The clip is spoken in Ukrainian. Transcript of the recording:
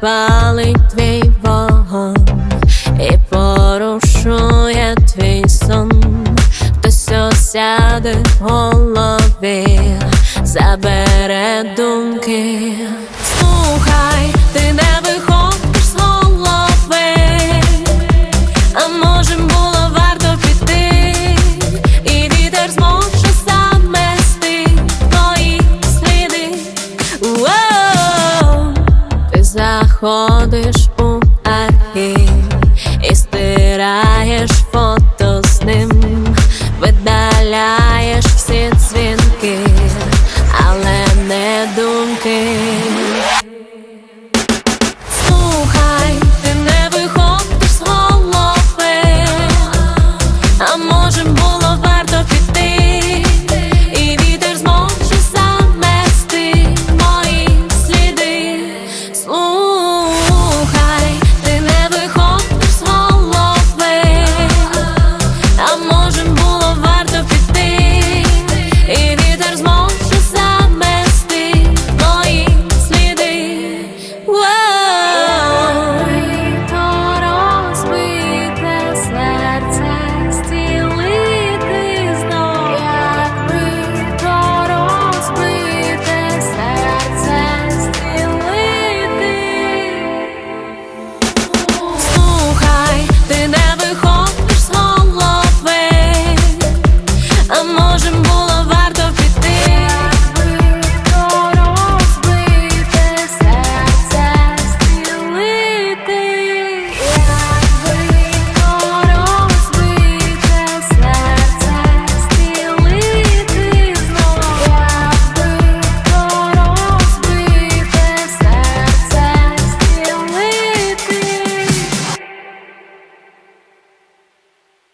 запалить твій вогонь і порушує твій сон. Хтось осяде в голові, забере думки. Заходиш у архів